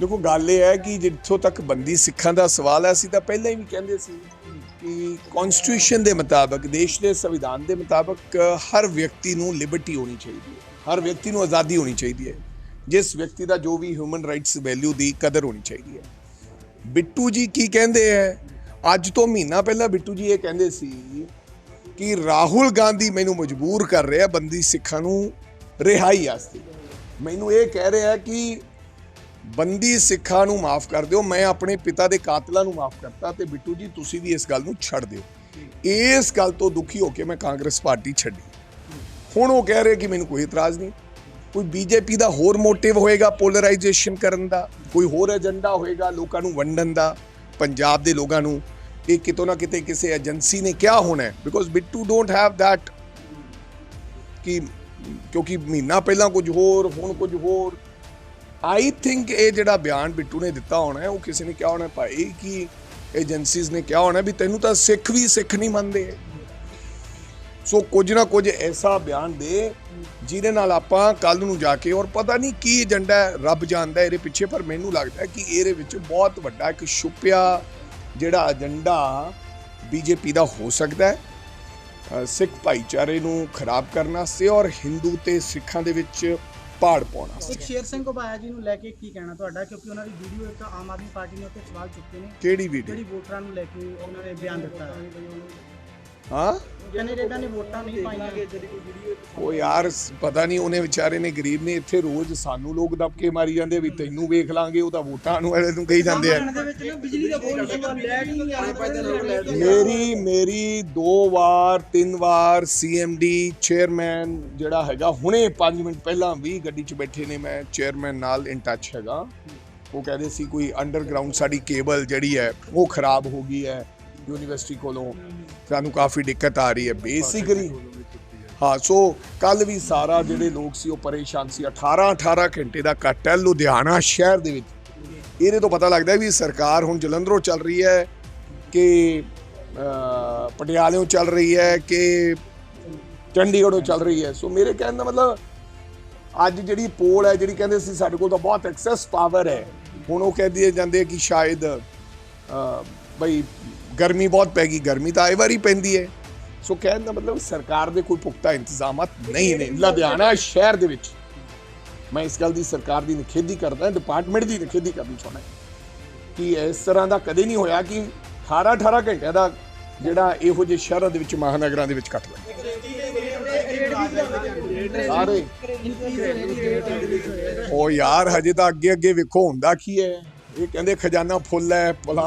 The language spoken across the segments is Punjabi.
ਦੇਖੋ, ਗੱਲ ਇਹ ਹੈ ਕਿ ਜਿੱਥੋਂ ਤੱਕ ਬੰਦੀ ਸਿੱਖਾਂ ਦਾ ਸਵਾਲ ਹੈ, ਅਸੀਂ ਤਾਂ ਪਹਿਲਾਂ ਹੀ ਵੀ ਕਹਿੰਦੇ ਸੀ ਕਿ ਕਨਸਟੀਟਿਊਸ਼ਨ ਦੇ ਮੁਤਾਬਕ, ਦੇਸ਼ ਦੇ ਸੰਵਿਧਾਨ ਦੇ ਮੁਤਾਬਕ ਹਰ ਵਿਅਕਤੀ ਨੂੰ ਲਿਬਰਟੀ ਹੋਣੀ ਚਾਹੀਦੀ ਹੈ, ਹਰ ਵਿਅਕਤੀ ਨੂੰ ਆਜ਼ਾਦੀ ਹੋਣੀ ਚਾਹੀਦੀ ਹੈ, ਜਿਸ ਵਿਅਕਤੀ ਦਾ ਜੋ ਵੀ ਹਿਊਮਨ ਰਾਈਟਸ ਵੈਲਿਊ ਦੀ ਕਦਰ ਹੋਣੀ ਚਾਹੀਦੀ ਹੈ। ਬਿੱਟੂ ਜੀ ਕੀ ਕਹਿੰਦੇ ਹੈ? ਅੱਜ ਤੋਂ ਮਹੀਨਾ ਪਹਿਲਾਂ ਬਿੱਟੂ ਜੀ ਇਹ ਕਹਿੰਦੇ ਸੀ ਕਿ ਰਾਹੁਲ ਗਾਂਧੀ ਮੈਨੂੰ ਮਜਬੂਰ ਕਰ ਰਿਹਾ, ਬੰਦੀ ਸਿੱਖਾਂ ਨੂੰ ਰਿਹਾਈ ਵਾਸਤੇ। ਮੈਨੂੰ ਇਹ ਕਹਿ ਰਿਹਾ ਕਿ ਬੰਦੀ ਸਿੱਖਾਂ ਨੂੰ ਮਾਫ ਕਰ ਦਿਓ, ਮੈਂ ਆਪਣੇ ਪਿਤਾ ਦੇ ਕਾਤਲਾਂ ਨੂੰ ਮਾਫ ਕਰਤਾ ਤੇ ਬਿੱਟੂ ਜੀ, ਤੁਸੀਂ ਵੀ ਇਸ ਗੱਲ ਨੂੰ ਛੱਡ ਦਿਓ। ਇਸ ਗੱਲ ਤੋਂ ਦੁਖੀ ਹੋ ਕੇ ਮੈਂ ਕਾਂਗਰਸ ਪਾਰਟੀ ਛੱਡੀ। ਹੁਣ ਉਹ ਕਹਿ ਰਹੇ ਕਿ ਮੈਨੂੰ ਕੋਈ ਇਤਰਾਜ਼ ਨਹੀਂ। ਕੋਈ ਬੀਜੇਪੀ ਦਾ ਹੋਰ ਮੋਟਿਵ ਹੋਏਗਾ ਪੋਲਰਾਈਜੇਸ਼ਨ ਕਰਨ ਦਾ, ਕੋਈ ਹੋਰ ਏਜੰਡਾ ਹੋਏਗਾ ਲੋਕਾਂ ਨੂੰ ਵੰਡਣ ਦਾ, ਪੰਜਾਬ ਦੇ ਲੋਕਾਂ ਨੂੰ, ਇਹ ਕਿਤੋਂ ਨਾ ਕਿਤੇ ਕਿਸੇ ਏਜੰਸੀ ਨੇ ਕਿਹਾ ਹੋਣਾ ਹੈ। Because Bittu don't have that ਕਿ ਕਿਉਂਕਿ ਮਹੀਨਾ ਪਹਿਲਾਂ ਕੁਝ ਹੋਰ, ਹੁਣ ਕੁਝ ਹੋਰ ਆਈ ਥਿੰਕ ਇਹ ਜਿਹੜਾ ਬਿਆਨ ਬਿੱਟੂ ਨੇ ਦਿੱਤਾ ਹੋਣਾ ਹੈ, ਉਹ ਕਿਸੇ ਨੇ ਕਿਹਾ ਹੋਣਾ ਭਾਈ ਕਿ ਏਜੰਸੀਜ਼ ਨੇ ਕਿਹਾ ਹੋਣਾ ਵੀ ਤੈਨੂੰ ਤਾਂ ਸਿੱਖ ਵੀ ਸਿੱਖ ਨਹੀਂ ਮੰਨਦੇ। ਸੋ ਕੁਝ ਨਾ ਕੁਝ ਐਸਾ ਬਿਆਨ ਦੇ ਜਿਹਦੇ ਨਾਲ ਆਪਾਂ ਕੱਲ ਨੂੰ ਜਾ ਕੇ ਔਰ ਪਤਾ ਨਹੀਂ ਕੀ ਏਜੰਡਾ ਹੈ ਰੱਬ ਜਾਣਦਾ ਇਹਦੇ ਪਿੱਛੇ, ਪਰ ਮੈਨੂੰ ਲੱਗਦਾ ਕਿ ਇਹਦੇ ਵਿੱਚ ਬਹੁਤ ਵੱਡਾ ਇੱਕ ਛੁਪਿਆ ਜਿਹੜਾ ਏਜੰਡਾ ਬੀਜੇਪੀ ਦਾ ਹੋ ਸਕਦਾ ਹੈ। ਸਿੱਖ ਭਾਈਚਾਰੇ ਨੂੰ ਖਰਾਬ ਕਰਨ ਵਾਸਤੇ ਔਰ ਹਿੰਦੂ ਤੇ ਸਿੱਖਾਂ ਦੇ ਵਿੱਚ ਪਾੜ ਪਾਉਣ। ਇੱਕ ਸ਼ੇਰ ਸਿੰਘ ਘੋਬਾਇਆ ਜੀ ਨੂੰ ਲੈ ਕੇ ਕੀ ਕਹਿਣਾ ਤੁਹਾਡਾ? ਕਿਉਂਕਿ ਉਹਨਾਂ ਦੀ ਵੀਡੀਓ ਇੱਕ ਆਮ ਆਦਮੀ ਪਾਰਟੀ ਨੇ ਉੱਤੇ ਸਵਾਲ ਚੁੱਕੇ ਨੇ। ਕਿਹੜੀ ਵੀਡੀਓ? ਜਿਹੜੀ ਵੋਟਰਾਂ ਨੂੰ ਲੈ ਕੇ ਉਹਨਾਂ ਨੇ ਬਿਆਨ ਦਿੱਤਾ ਹੈ। ਹਾਂ ਕੈਨੇਡਾ ਨੇ ਵੋਟਾਂ ਨਹੀਂ ਪਾਈਆਂ। ਉਹ ਯਾਰ ਪਤਾ ਨਹੀਂ ਉਹਨੇ ਵਿਚਾਰੇ ਨੇ ਗਰੀਬ ਨੇ ਇੱਥੇ ਰੋਜ਼ ਸਾਨੂੰ ਲੋਕ ਦਬਕੇ ਮਾਰੀ ਜਾਂਦੇ ਵੀ ਤੈਨੂੰ ਵੇਖ ਲਾਂਗੇ ਉਹ ਤਾਂ ਵੋਟਾਂ ਨੂੰ ਵਾਲੇ ਨੂੰ ਕਹੀ ਜਾਂਦੇ ਆ। ਦੇ ਵਿੱਚ ਨਾ ਬਿਜਲੀ ਦਾ ਬੋਲ ਸੀਗਾ ਲੈਟ ਨਹੀਂ ਆ ਮੇਰੀ ਮੇਰੀ ਦੋ ਵਾਰ ਤਿੰਨ ਵਾਰ ਸੀਐਮਡੀ ਚੇਅਰਮੈਨ ਜਿਹੜਾ ਹੈਗਾ ਹੁਣੇ 5 ਮਿੰਟ ਪਹਿਲਾਂ ਵੀ ਗੱਡੀ 'ਚ ਬੈਠੇ ਨੇ ਮੈਂ ਚੇਅਰਮੈਨ ਨਾਲ ਇਨ ਟੱਚ ਹੈਗਾ। ਉਹ ਕਹਿੰਦੇ ਸੀ ਕੋਈ ਅੰਡਰਗਰਾਉਂਡ ਸਾਡੀ ਕੇਬਲ ਜਿਹੜੀ ਹੈ ਉਹ ਖਰਾਬ ਹੋ ਗਈ ਹੈ ਯੂਨੀਵਰਸਿਟੀ ਕੋਲੋਂ। ਸਾਨੂੰ ਕਾਫੀ ਦਿੱਕਤ ਆ ਰਹੀ ਹੈ ਬੇਸਿਕਲੀ ਹਾਂ ਸੋ ਕੱਲ ਵੀ ਸਾਰਾ ਜਿਹੜੇ ਲੋਕ ਸੀ ਉਹ ਪਰੇਸ਼ਾਨ ਸੀ। 18 18 ਘੰਟੇ ਦਾ ਕੱਟ ਹੈ ਲੁਧਿਆਣਾ ਸ਼ਹਿਰ ਦੇ ਵਿੱਚ। ਇਹਦੇ ਤੋਂ ਪਤਾ ਲੱਗਦਾ ਵੀ ਸਰਕਾਰ ਹੁਣ ਜਲੰਧਰੋਂ ਚੱਲ ਰਹੀ ਹੈ ਕਿ ਅਹ, ਚੱਲ ਰਹੀ ਹੈ ਕਿ ਚੰਡੀਗੜ੍ਹੋਂ ਚੱਲ ਰਹੀ ਹੈ। ਸੋ ਮੇਰੇ ਕਹਿਣ ਦਾ ਮਤਲਬ ਅੱਜ ਜਿਹੜੀ ਪੋਲ ਹੈ ਜਿਹੜੀ ਕਹਿੰਦੇ ਸੀ ਸਾਡੇ ਕੋਲ ਤਾਂ ਬਹੁਤ ਐਕਸੈਸ ਪਾਵਰ ਹੈ। ਹੁਣ ਉਹ ਕਹਿੰਦੇ ਜਾਂਦੇ ਕਿ ਸ਼ਾਇਦ ਬਈ ਗਰਮੀ ਬਹੁਤ ਪੈ ਗਈ, ਗਰਮੀ ਤਾਂ ਆਏ ਵਾਰੀ ਪੈਂਦੀ ਹੈ। ਸੋ ਕਹਿਣ ਦਾ ਮਤਲਬ ਸਰਕਾਰ ਦੇ ਕੋਈ ਪੁਖਤਾ ਇੰਤਜ਼ਾਮਾਤ ਨਹੀਂ ਨੇ। ਲੁਧਿਆਣਾ ਸ਼ਹਿਰ ਦੇ ਵਿੱਚ ਮੈਂ ਇਸ ਗੱਲ ਦੀ ਸਰਕਾਰ ਦੀ ਨਿਖੇਧੀ ਕਰਦਾ, ਡਿਪਾਰਟਮੈਂਟ ਦੀ ਨਿਖੇਧੀ ਕਰਨੀ ਚਾਹੁੰਦਾ ਕਿ ਇਸ ਤਰ੍ਹਾਂ ਦਾ ਕਦੇ ਨਹੀਂ ਹੋਇਆ ਕਿ 18 18 ਘੰਟਿਆਂ ਦਾ ਜਿਹੜਾ ਇਹੋ ਜਿਹੇ ਸ਼ਹਿਰਾਂ ਦੇ ਵਿੱਚ, ਮਹਾਨਗਰਾਂ ਦੇ ਵਿੱਚ ਕੱਟ ਲੱਗੇ ਸਾਰੇ। ਉਹ ਯਾਰ, ਹਜੇ ਤਾਂ ਅੱਗੇ ਅੱਗੇ ਵੇਖੋ ਹੁੰਦਾ ਕੀ ਹੈ। ਇਹ ਕਹਿੰਦੇ ਖਜ਼ਾਨਾ ਫੁੱਲ ਹੈ, ਪਲਾਂ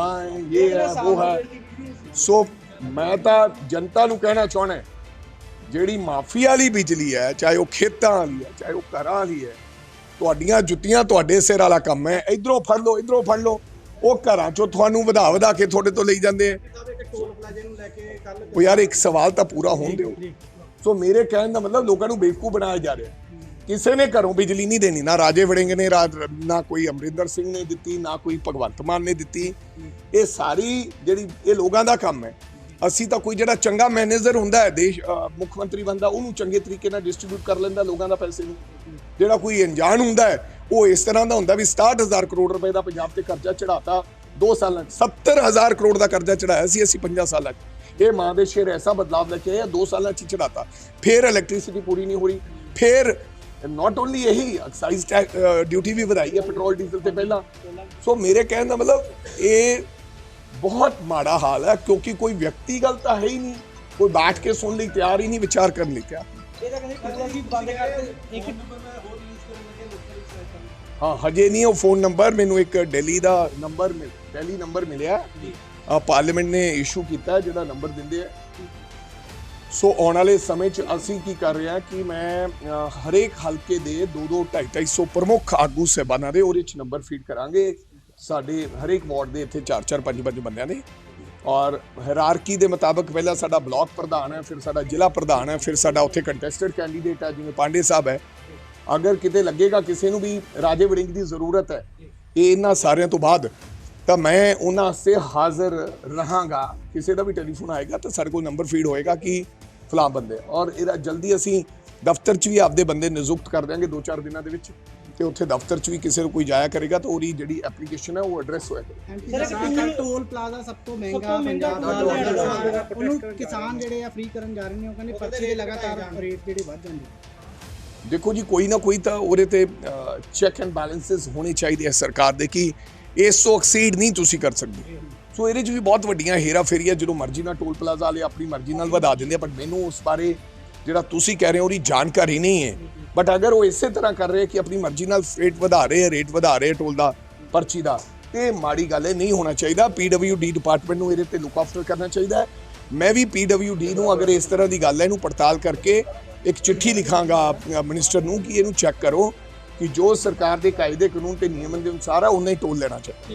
ਇਹ ਹੈ, ਉਹ ਹੈ। ਸੋ ਮੈਂ ਤਾਂ ਜਨਤਾ ਨੂੰ ਕਹਿਣਾ ਚਾਹਣਾ ਜਿਹੜੀ ਮਾਫੀ ਵਾਲੀ ਬਿਜਲੀ ਹੈ ਚਾਹੇ ਉਹ ਖੇਤਾਂ ਵਾਲੀ ਹੈ ਚਾਹੇ ਉਹ ਘਰਾਂ ਵਾਲੀ ਹੈ ਤੁਹਾਡੀਆਂ ਜੁੱਤੀਆਂ ਤੁਹਾਡੇ ਸਿਰ ਵਾਲਾ ਕੰਮ ਹੈ ਇਧਰੋਂ ਫੜ ਲਓ ਇਧਰੋਂ ਫੜ ਲਓ। ਉਹ ਘਰਾਂ ਚੋਂ ਤੁਹਾਨੂੰ ਵਧਾ ਵਧਾ ਕੇ ਤੁਹਾਡੇ ਤੋਂ ਲਈ ਜਾਂਦੇ ਆ ਉਹ ਯਾਰ ਇੱਕ ਸਵਾਲ ਤਾਂ ਪੂਰਾ ਹੋਣ ਦਿਓ। ਸੋ ਮੇਰੇ ਕਹਿਣ ਦਾ ਮਤਲਬ ਲੋਕਾਂ ਨੂੰ ਬੇਵਕੂਫ ਬਣਾਇਆ ਜਾ ਰਿਹਾ ਕਿਸੇ ਨੇ ਘਰੋਂ ਬਿਜਲੀ ਨਹੀਂ ਦੇਣੀ ਨਾ ਰਾਜੇ ਵੜਿੰਗ ਨੇ ਰਾ- ਨਾ ਕੋਈ ਅਮਰਿੰਦਰ ਸਿੰਘ ਨੇ ਦਿੱਤੀ ਨਾ ਕੋਈ ਭਗਵੰਤ ਮਾਨ ਨੇ ਦਿੱਤੀ। ਇਹ ਸਾਰੀ ਜਿਹੜੀ ਇਹ ਲੋਕਾਂ ਦਾ ਕੰਮ ਹੈ। ਅਸੀਂ ਤਾਂ ਕੋਈ ਜਿਹੜਾ ਚੰਗਾ ਮੈਨੇਜਰ ਹੁੰਦਾ ਹੈ ਦੇਸ਼ ਮੁੱਖ ਮੰਤਰੀ ਬੰਦਾ ਉਹਨੂੰ ਚੰਗੇ ਤਰੀਕੇ ਨਾਲ ਡਿਸਟ੍ਰੀਬਿਊਟ ਕਰ ਲੈਂਦਾ ਲੋਕਾਂ ਦਾ ਪੈਸੇ ਨੂੰ। ਜਿਹੜਾ ਕੋਈ ਅਣਜਾਣ ਹੁੰਦਾ ਹੈ ਉਹ ਇਸ ਤਰ੍ਹਾਂ ਦਾ ਹੁੰਦਾ ਵੀ 67000 ਕਰੋੜ ਰੁਪਏ ਦਾ ਪੰਜਾਬ ਤੇ ਕਰਜ਼ਾ ਚੜਾਤਾ 2 ਸਾਲਾਂ 'ਚ 70000 ਕਰੋੜ ਦਾ ਕਰਜ਼ਾ ਚੜਾਇਆ ਸੀ ਅਸੀਂ 50 ਸਾਲਾਂ 'ਚ। ਇਹ ਮਾਂ ਦੇ ਸ਼ੇਰ ਐਸਾ ਬਦਲਾਵ ਲੈ ਕੇ ਆਇਆ 2 ਸਾਲਾਂ 'ਚ ਹੀ ਚੜਾਤਾ ਫਿਰ ਇਲੈਕਟ੍ਰਿਸਿਟੀ ਪੂਰੀ ਨਹੀਂ ਹੋ ਰਹੀ ਫਿਰ ਨਾਟ ਓਨਲੀ ਇਹੀ ਐਕਸਾਈਜ਼ ਡਿਊਟੀ ਵੀ ਵਧਾਈ ਹੈ ਪੈਟਰੋਲ ਡੀਜ਼ਲ ਤੇ ਪਹਿਲਾਂ ਸੋ ਮੇਰੇ ਕਹਿਣ ਦਾ ਮਤਲਬ ਇਹ ਬਹੁਤ ਮਾੜਾ ਹਾਲ ਹੈ ਕਿਉਂਕਿ ਕੋਈ ਵਿਅਕਤੀਗਤ ਤਾਂ ਹੈ ਹੀ ਨਹੀਂ ਕੋਈ ਬੈਠ ਕੇ ਸੁਣ ਲਈ ਤਿਆਰ ਹੀ ਨਹੀਂ ਵਿਚਾਰ ਕਰਨ ਲਈ ਤਿਆਰ ਹਾਂ ਹਜੇ ਨਹੀਂ ਉਹ ਫੋਨ ਨੰਬਰ ਮੈਨੂੰ ਇੱਕ ਦਿੱਲੀ ਦਾ ਨੰਬਰ ਮਿਲ ਦਿੱਲੀ ਨੰਬਰ ਮਿਲਿਆ ਪਾਰਲੀਮੈਂਟ ਨੇ ਇਸ਼ੂ ਕੀਤਾ ਜਿਹੜਾ ਨੰਬਰ ਦਿੰਦੇ ਆ ਸੋ ਆਉਣ ਵਾਲੇ ਸਮੇਂ 'ਚ ਅਸੀਂ ਕੀ ਕਰ ਰਹੇ ਹਾਂ ਕਿ ਮੈਂ ਹਰੇਕ ਹਲਕੇ ਦੇ 2-2 250 ਪ੍ਰਮੁੱਖ ਆਗੂ ਸਹਿਬਾਨਾਂ ਦੇ ਉਹਦੇ 'ਚ ਨੰਬਰ ਫੀਡ ਕਰਾਂਗੇ। ਸਾਡੇ ਹਰੇਕ ਵਾਰਡ ਦੇ ਇੱਥੇ 4-4 5-5 ਬੰਦਿਆਂ ਦੇ। ਔਰ ਹਾਇਰਾਰਕੀ ਦੇ ਮੁਤਾਬਕ ਪਹਿਲਾਂ ਸਾਡਾ ਬਲਾਕ ਪ੍ਰਧਾਨ ਹੈ, ਫਿਰ ਸਾਡਾ ਜ਼ਿਲ੍ਹਾ ਪ੍ਰਧਾਨ ਹੈ, ਫਿਰ ਸਾਡਾ ਉੱਥੇ ਕੰਟੈਸਟਡ ਕੈਂਡੀਡੇਟ ਹੈ, ਜਿਵੇਂ ਪਾਂਡੇ ਸਾਹਿਬ ਹੈ। ਅਗਰ ਕਿਤੇ ਲੱਗੇਗਾ ਕਿਸੇ ਨੂੰ ਵੀ ਰਾਜੇ ਵੜਿੰਗ ਦੀ ਜ਼ਰੂਰਤ ਹੈ, ਇਹ ਇਹਨਾਂ ਸਾਰਿਆਂ ਤੋਂ ਬਾਅਦ, ਤਾਂ ਮੈਂ ਉਹਨਾਂ ਸੇ ਹਾਜ਼ਰ ਰਹਾਂਗਾ। ਕਿਸੇ ਦਾ ਵੀ ਟੈਲੀਫੋਨ ਆਏਗਾ ਤਾਂ ਸਾਡੇ ਕੋਲ ਨੰਬਰ ਫੀਡ ਹੋਏਗਾ ਕਿ ਫਲਾਂ ਬੰਦੇ ਔਰ ਇਹਦਾ ਜਲਦੀ ਅਸੀਂ ਦਫ਼ਤਰ 'ਚ ਵੀ ਆਪਦੇ ਬੰਦੇ ਨਿਯੁਕਤ ਕਰ ਦਿਆਂਗੇ 2-4 ਦਿਨਾਂ ਦੇ ਵਿੱਚ ਤੇ ਉੱਥੇ ਦਫ਼ਤਰ 'ਚ ਵੀ ਕਿਸੇ ਨੂੰ ਕੋਈ ਜਾਇਆ ਕਰੇਗਾ ਤਾਂ ਉਹਦੀ ਜਿਹੜੀ ਐਪਲੀਕੇਸ਼ਨ ਹੈ ਉਹ ਐਡਰੈਸ ਹੋਏਗਾ ਸਰ, ਟੋਲ ਪਲਾਜ਼ਾ ਸਭ ਤੋਂ ਮਹਿੰਗਾ ਤੋਂ ਮਹਿੰਗਾ ਪੰਜਾਬ plaza ਦਾ ਹੈ। ਉਹਨੂੰ ਕਿਸਾਨ ਜਿਹੜੇ ਆ ਫ੍ਰੀ ਕਰਨ ਜਾ ਰਹੇ ਨੇ ਉਹ ਕਹਿੰਦੇ ਪਰਚੇ ਦੇ ਲਗਾਤਾਰ ਰੇਟ ਜਿਹੜੇ ਵੱਧ ਜਾਂਦੇ। ਦੇਖੋ ਜੀ ਕੋਈ ਨਾ ਕੋਈ ਤਾਂ ਉਹਦੇ ਤੇ ਚੈੱਕ ਐਂਡ ਬੈਲੈਂਸਸ ਹੋਣੇ ਚਾਹੀਦੇ ਆ ਸਰਕਾਰ ਦੇ ਕਿ ਇਸ ਤੋਂ ਐਕਸੀਡ ਨਹੀਂ ਤੁਸੀਂ ਕਰ ਸਕਦੇ। ਸੋ ਇਹਦੇ 'ਚ ਵੀ ਬਹੁਤ ਵੱਡੀਆਂ ਹੇਰਾ ਫੇਰੀਆਂ ਜਦੋਂ ਮਰਜ਼ੀ ਨਾਲ ਟੋਲ ਪਲਾਜ਼ਾ ਵਾਲੇ ਆਪਣੀ ਮਰਜ਼ੀ ਨਾਲ ਵਧਾ ਦਿੰਦੇ ਆ ਬਟ ਮੈਨੂੰ ਉਸ ਬਾਰੇ ਜਿਹੜਾ ਤੁਸੀਂ ਕਹਿ ਰਹੇ ਹੋ ਉਹਦੀ ਜਾਣਕਾਰੀ ਨਹੀਂ ਹੈ। ਬਟ ਅਗਰ ਉਹ ਇਸੇ ਤਰ੍ਹਾਂ ਕਰ ਰਹੇ ਕਿ ਆਪਣੀ ਮਰਜ਼ੀ ਨਾਲ ਰੇਟ ਵਧਾ ਰਹੇ ਆ ਰੇਟ ਵਧਾ ਰਹੇ ਆ ਟੋਲ ਦਾ ਪਰਚੀ ਦਾ, ਤੇ ਇਹ ਮਾੜੀ ਗੱਲ ਹੈ ਨਹੀਂ ਹੋਣਾ ਚਾਹੀਦਾ। ਪੀਡਬਲਯੂਡੀ ਡਿਪਾਰਟਮੈਂਟ ਨੂੰ ਇਹਦੇ ਤੇ ਲੁੱਕ ਆਫਟਰ ਕਰਨਾ ਚਾਹੀਦਾ ਹੈ। ਮੈਂ ਵੀ ਪੀਡਬਲਯੂਡੀ ਨੂੰ ਅਗਰ ਇਸ ਤਰ੍ਹਾਂ ਦੀ ਗੱਲ ਹੈ, ਇਹਨੂੰ ਪੜਤਾਲ ਕਰਕੇ ਇੱਕ ਚਿੱਠੀ ਲਿਖਾਂਗਾ ਮਿਨਿਸਟਰ ਨੂੰ ਕਿ ਇਹਨੂੰ ਚੈੱਕ ਕਰੋ ਕਿ ਜੋ ਸਰਕਾਰ ਦੇ ਕਾਇਦੇ ਕਾਨੂੰਨ ਤੇ ਨਿਯਮਨ ਦੇ ਅਨੁਸਾਰ ਆ, ਉਹਨੇ ਟੋਲ ਲੈਣਾ ਚਾਹੀਦਾ।